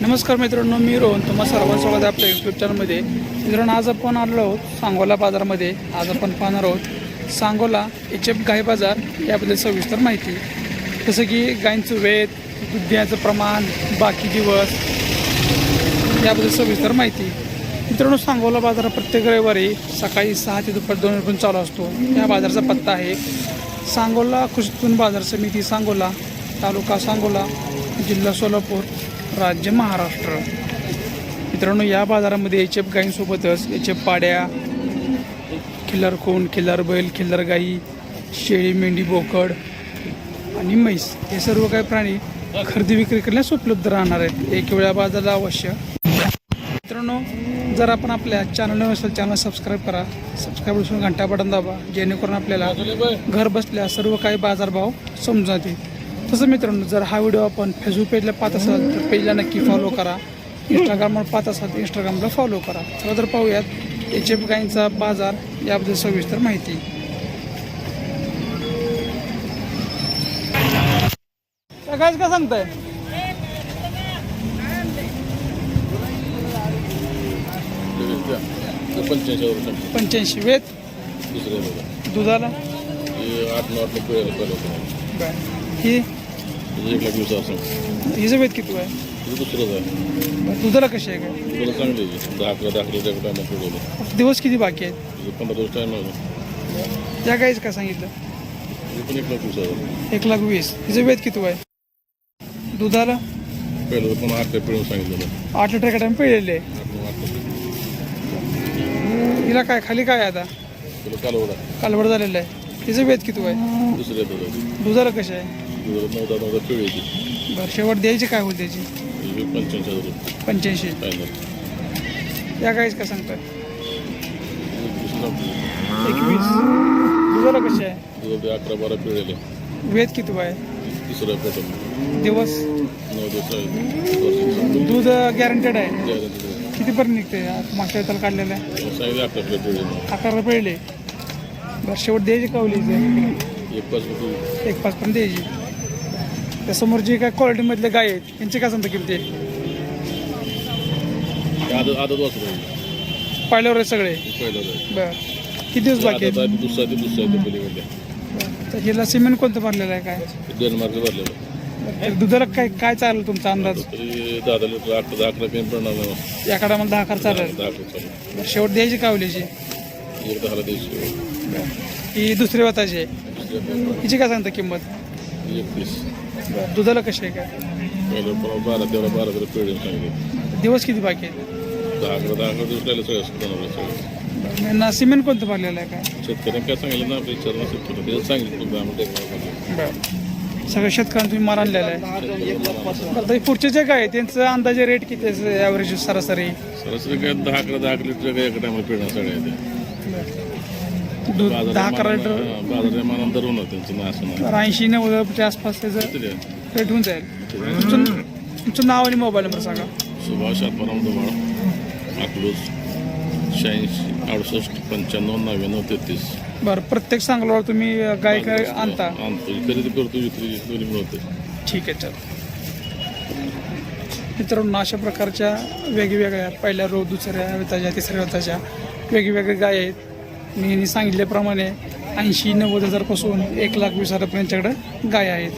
नमस्कार मित्रांनो मी रोहन. तुम्हा सर्व स्वागत आहे आपल्या यूट्यूब चॅनलमध्ये मित्रांनो आज आपण आलो आहोत सांगोला बाजारामध्ये. आज आपण पाहणार आहोत सांगोला एच एफ गाय बाजार याबद्दल सविस्तर माहिती. जसं की गायींचं वेध दुध्याचं प्रमाण बाकी दिवस याबद्दल सविस्तर माहिती. मित्रांनो सांगोला बाजार प्रत्येक रविवारी सकाळी सहा ते दुपार दोन रुपये चालू असतो. या बाजाराचा पत्ता आहे सांगोला कृषी बाजार समिती सांगोला तालुका सांगोला जिल्हा सोलापूर. राज्य महाराष्ट्र. मित्रांनो या बाजारामध्ये एच एफ गायींसोबतच एच एफ पाड्या खिल्लार खून खिल्लार बैल खिल्लार गाई शेळी मेंढी बोकड आणि म्हैस हे सर्व काही प्राणी खरेदी विक्री करण्यास उपलब्ध राहणार आहेत. एक वेळा बाजाराला अवश्य. मित्रांनो जर आपण आपल्या चॅनल नसेल चॅनल सबस्क्राईब करा. सबस्क्राईब असून घंटा बटन दाबा. जेणेकरून आपल्याला घर बसल्या सर्व काही बाजारभाव समजून जातील तसं मित्रांनो जर हा व्हिडिओ आपण फेसबुक पेजला पाहत असाल तर पेजला नक्की फॉलो करा. इंस्टाग्रामवर पाहत असाल तर इंस्टाग्रामला फॉलो करा. चला तर पाहूयात एच एफ गाईंचा बाजार याबद्दल सविस्तर माहिती. सगळ्याच का सांगताय? पंच्याऐंशी वेत. दुधाला? आठ नऊ आठ ही? म्हणजे एक लाख वीस असं? हिचं किती आहे दुसरंच आहे. दुधाला कशी आहे काय? तुला चांगली आहे दहा अकरा दहा अकरा त्या टायमात ठेवलेलं दिवस किती बाकी आहेत? पंधरा दिवस टाईम आहे. या गाईच काय सांगितलं? पण एक लाख वीस हजार. एक लाख वीस. हिचं वेत किती आहे दुधाला? पहिलं पण आठ रुपये पिळून सांगितलेलं. आठ लिटर टाइम पिळलेले आठ नऊ आठ रुपये हिला काय खाली काय आहे आता? तुला कालवडा. कालवड झालेलं आहे. हिचं वेत किती आहे दुसऱ्या दुधाला कशी आहे? दुसरं नऊ दहा नऊ दहा पिळी येते बरं शेवट द्यायची काय होईल त्याची? हे पंच्याऐंशी हजार रुपये. पंच्याऐंशी. फायनल या गाईच काय सांगताय एकवीस दुधाला कशी आहे? अकरा बारा पिळेले वेत किती आहे? तिसरं दिवस? नऊ दिवस आहे. दूध गॅरंटेड आहे. कितीपर्यंत निघते मागच्या वेळेला काढलेलं आहे. अकरा पिळेले अकरा पिळले बरं शेवट द्यायची कवलीचे एक पाच रुपये. एक पाचपर्यंत द्यायची. त्यासमोर जे काय क्वालिटीमधले गाय आहेत त्यांची काय सांगता किमती आदत आदत वाचत राहील पाहिल्यावर आहे सगळे? पहिलं बरं. किती दिवस बाकी आदत आहेत आहे दुसरा ते दुसरा ते पलीकडे बरं. तर हिला सिमेंट कोणतं भरलेलं आहे काय? डेन्मार्कचं भरलेलं तर दुधाला काय काय चालेल तुमचा अंदाज? तरी दहा दहा लिटर अकरा दहा अकरा पेन पडणार नाही या काळामध्ये दहा खर्च चालेल. दहा अकरा चालू बरं, शेवट द्यायची कावलीची एक दहाला द्यायची. ही दुसरी वताची आहे. दुसऱ्या हिची काय सांगता किंमत? एकतीस. बरं, दुधाला कशी आहे काय? पहिलं बारा तेरा बारा तेरा पिढी सांगितले दिवस किती बाकी आहेत दहा अकरा दहा अकरा दिवस राहिले सगळं. सगळं यांना सिमेंट कोणतं भरलेलं आहे काय? शेतकऱ्यांना काय सांगितलं ना सांगितलं तुम्ही टेक्नॉलॉजी बरं. सगळ्या शेतकऱ्यांना तुम्ही मार आणलेला आहे. बरं, तर पुढचे जे काय आहे, त्यांचं अंदाजे रेट किती आहे ॲव्हरेज सरासरी? सरासरी काय दहा अकरा दहा अकरा लिटर काय एका टायमाला पिळणार सगळ्या दूध दहा अकरा लिटर. त्यांचं असं तर ऐंशी नव्वदच्या आसपास त्याचं किती आहे? रेट होऊन जाईल. तुमचं तुमचं नाव आणि मोबाईल नंबर सांगा. सुभाष आत्माराम दबाळ अकलूज शहाऐंशी अडुसष्ट पंच्याण्णव नव्याण्णव तेहतीस. बरं प्रत्येक सांगल्यावर तुम्ही गाय काय आणता? आणतो खरेदी करतो विक्री दोन्ही मिळवते ठीक आहे चल. मित्रांनो अशा प्रकारच्या वेगवेगळ्या पहिल्या रोज दुसऱ्या वेताच्या तिसऱ्या वेताच्या वेगवेगळ्या गाय आहेत. मी यांनी सांगितल्याप्रमाणे ऐंशी नव्वद हजारपासून एक लाख वीस हजारपर्यंत यांच्याकडे गाय आहेत.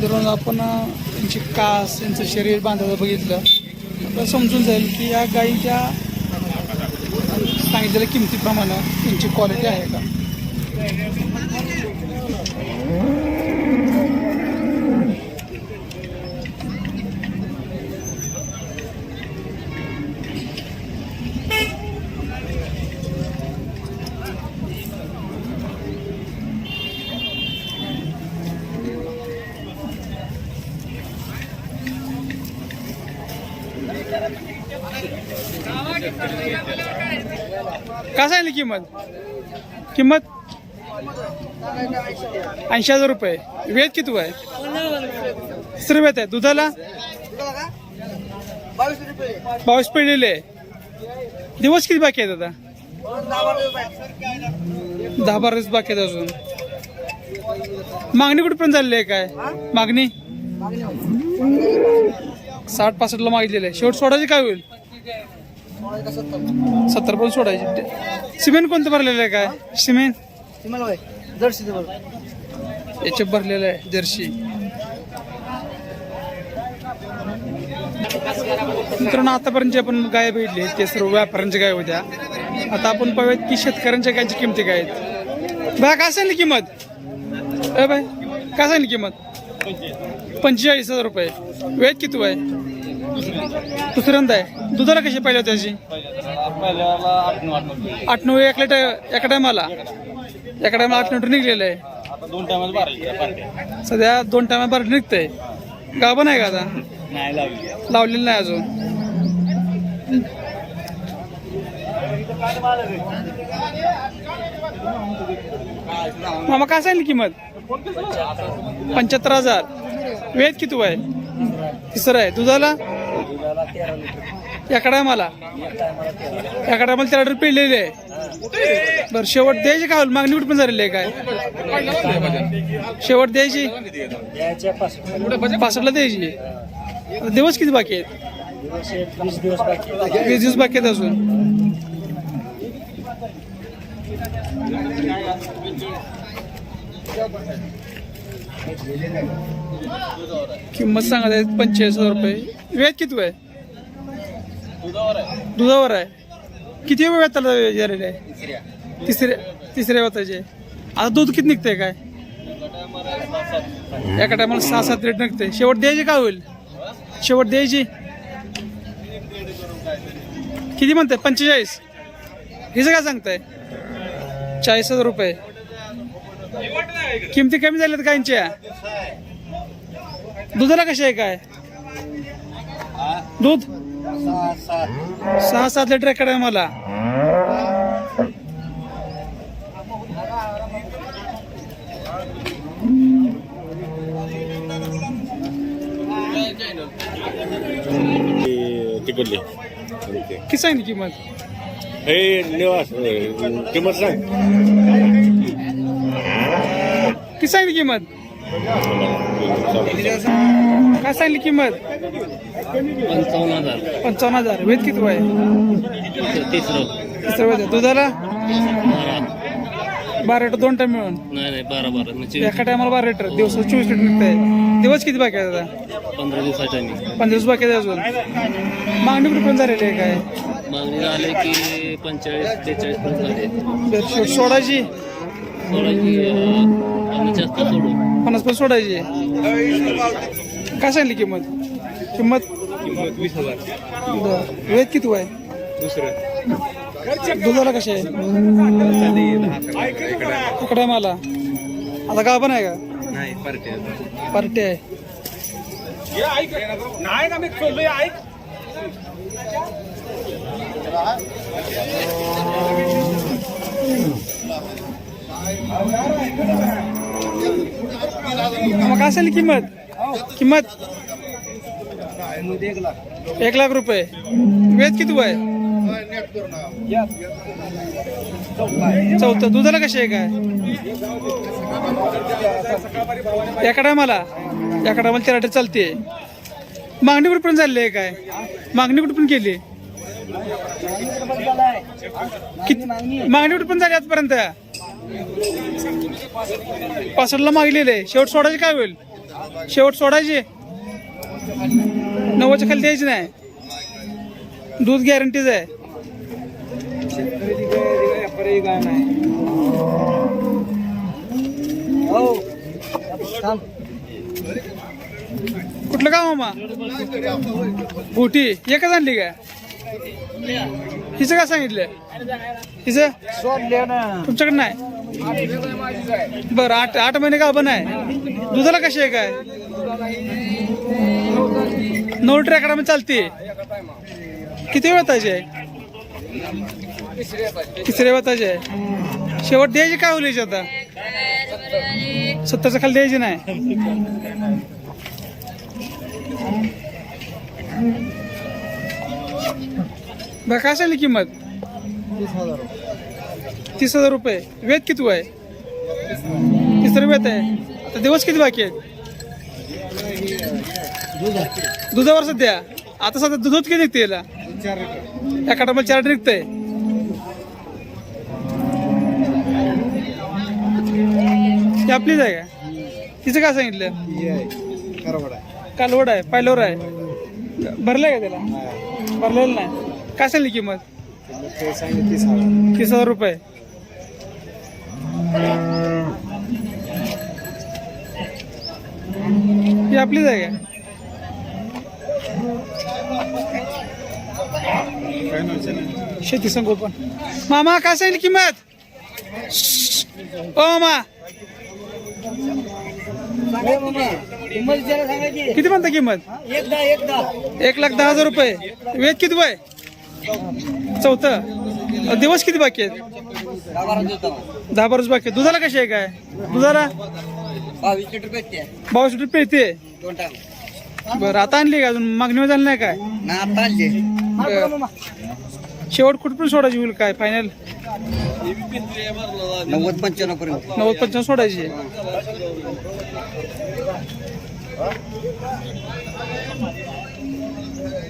दररोज आपण त्यांची कास यांचं शरीर बांधायला बघितलं. आपल्याला समजून जाईल की या गायीच्या सांगितलेल्या किमतीप्रमाणे त्यांची क्वालिटी आहे का? काय सांगितली किंमत? किंमत? ऐंशी हजार रुपये. वेद किती आहे तिसरं वेद आहे. दुधाला? बावीस पिढीले दिवस किती बाकी आहेत आता? दहा बारा दिवस बाकी आहेत अजून. मागणी कुठपर्यंत झालेली आहे काय? मागणी? साठ पासष्टला मागितलेलं आहे. शेवट सोडायची काय होईल? सत्तर पण सोडायची. सिमेंट कोणतं भरलेलं आहे काय? सिमेंट? जर्सी बरोबर याचे भरलेलं आहे जर्सी. मित्रांनो आतापर्यंत जे आपण गाय भेटली ते सर्व व्यापाऱ्यांच्या गाय होत्या. आता आपण पाहूयात की शेतकऱ्यांच्या गायची किमती काय आहेत. बाय काय सांगली किंमत? अ बाय काय सांगली किंमत? पंचेचाळीस हजार रुपये. वेळ किती आहे दुसऱ्यांदा आहे. दुधाला कशी पाहिजे त्याची आठ नऊ एक टाय एका टायमाला एका टायमाला आठ लिटर निघलेलं. आहे दोन टायमात बारा सध्या दोन टायमा बरं निघतंय गाभा नाही का आता? नाही लावली लावलेलं नाही अजून. मामा काय सांगितली किंमत? पंच्याहत्तर हजार. वेद किती आहे तिसरं आहे. दुधाला? एकडा मला एकडा मला तेरा रुपये पिळलेले आहे बरं शेवट द्यायची का? मागणी कुठे पण झालेली आहे काय? शेवट द्यायची? पासष्टला द्यायची. दिवस किती बाकी आहेत? वीस दिवस बाकी आहेत अजून. किंमत सांगत आहे पंचेचाळीस हजार रुपये. वेळ किती आहे? दुधावर आहे. किती वेळ त्याला झालेले आहे? तिसऱ्या. तिसऱ्या वेताचे. आता दूध किती निघतंय काय? एका टायमाला सहा सात रेट निघते शेवट द्यायची काय होईल? शेवट द्यायची? किती म्हणताय? पंचेचाळीस. हिचं काय सांगताय? चाळीस हजार रुपये. किमती कमी झाल्यात काहींच्या दुधाला कशी आहे काय? दूध? सहा सात लिटर एकडे मला. तिकडली. किती सांगितली किंमत? हे निवास किंमत सांग. किती सांगितली किंमत? काय सांगली किंमत? पंचावन्न हजार. पंचावन्न हजार. वेद किती आहे तिसरं तिसरं वेद आहे. दुधाला? बारा. लिटर दोन टाइम मिळून. नाही नाही बारा बारा. एका टायमाला बारा लिटर. दिवसाला चोवीस लिटर निघतंय. दिवस किती बाकी आहेत आता पंधरा दिवसाच्या पंधरा दिवस बाकी आहेत अजून. मागणी कुठे पण झालेली आहे काय? मागणी झाले की पंचेचाळीस बरं, शो- सोडायची पन्नास जास्त सोडू पन्नास पण सोडायची. काय सांगली किंमत? किंमत? वीस हजार. बरं. वेद किती आहे दुसरं. दुधाला कशी आहे? इकडे मला? आता गाव पण आहे का? नाही पार्टी पार्टी आहे. नाही ना मी खोललोय ऐक. मग काय असेल किंमत? किंमत? एक लाख रुपये. वेज किती आहे चौथं. दुधाला कशी आहे काय? एका मला एका टायमाला तेराटे चालते. मागणी कुठपर्यंत चालली आहे काय? मागणी कुठपर्यंत केली. मागणी कुठपर्यंत झाली आजपर्यंत? पासष्टला मागलेले. शेवट सोडायचे काय होईल? शेवट सोडायचे? नव्वदच्या खाली द्यायचे नाही. दूध गॅरंटीज आहे. कुठलं गाव मामा? बोटी एकच आणली काय? हिचं काय सांगितलं हिचं? तुमच्याकडे नाही? बरं आठ आठ महिने का पण आहे? दुधाला कशी आहे काय? नऊ ट्रॅकडामध्ये चालते किती वेळ आहे? तिसऱ्या वेताची आहे. शेवट द्यायची काय होईल आता? सत्तरच्या खाली द्यायची नाही. बघा काय सांगली किंमत? तीस हजार रुपये. वेद किती आहे? तिसरं वेद आहे. आता दिवस किती बाकी आहेत? दुधावर सध्या? आता सध्या दुधात किती निघते याला? या काटामध्ये चार निघतंय. ती आपलीच आहे का? तिचं काय सांगितलं? कालवड आहे पायलोर आहे. भरलंय का त्याला? भरलेलं नाही. काय सांगली किंमत? तीस हजार रुपये. ही आपलीच आहे का? शेती संगोपन. मामा काय सांगितली किंमत? ओ मामा. किती म्हणता किंमत? एकदा एकदा एक लाख दहा हजार रुपये. वेद किती वय? चौथं. दिवस किती बाकी आहेत? दहा बारा बाकी आहेत. दुधाला कशी आहे काय? दुधाला? बावीस लिटर पेटते बावीस दोन टाइम बरं आता आणली का अजून? मागणी झाली नाही काय? आता आणले. शेवट कुठपर्यंत सोडायची होईल काय? फायनल नव्वद पंच्याण्णव पर्यंत. नव्वद पंचावन्न सोडायची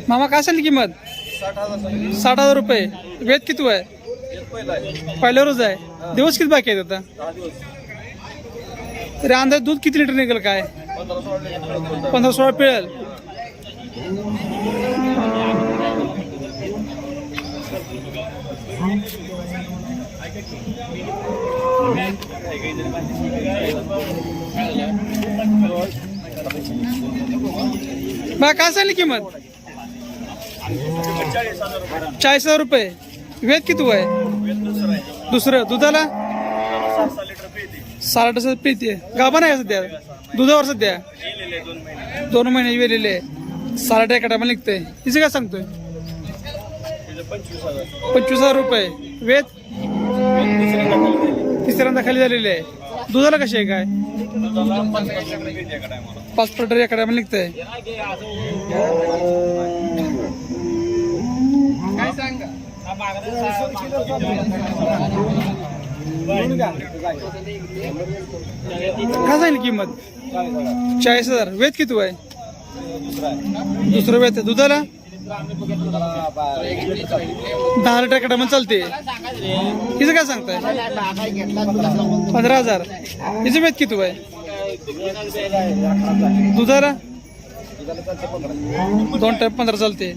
मामा काय सांगली किंमत? साठ हजार रुपये. वेद किती आहे पहिल्या रोज आहे. दिवस किती बाकी आहेत आता? तरी अंदाज दूध किती लिटर निघेल काय? पंधरा सोळा पिळेल. बा काय सांगली किंमत? चाळीस हजार रुपये. वेद किती आहे दुसरं दुधाला? साठ हजार पिते. गाभा आहे सध्या? दुधावर सध्या? दोन महिने वेलेले साठ एका टायमा निघतंय. हिचं काय सांगतोय? पंचवीस हजार रुपये. वेद? तिसऱ्यांदा खाली झालेले आहे. दुधाला कशी आहे काय? पाच पटर एका टायमा निघतंय. काय जाईल किंमत? चाळीस हजार. वेद किती आहे दुसरं वेद आहे. दुधाला? दहा लिटर कटामध्ये चालते. हिचं काय सांगताय? पंधरा हजार. हिचं वेद किती आहे दुधाला? दोन टाईप पंधरा चालते.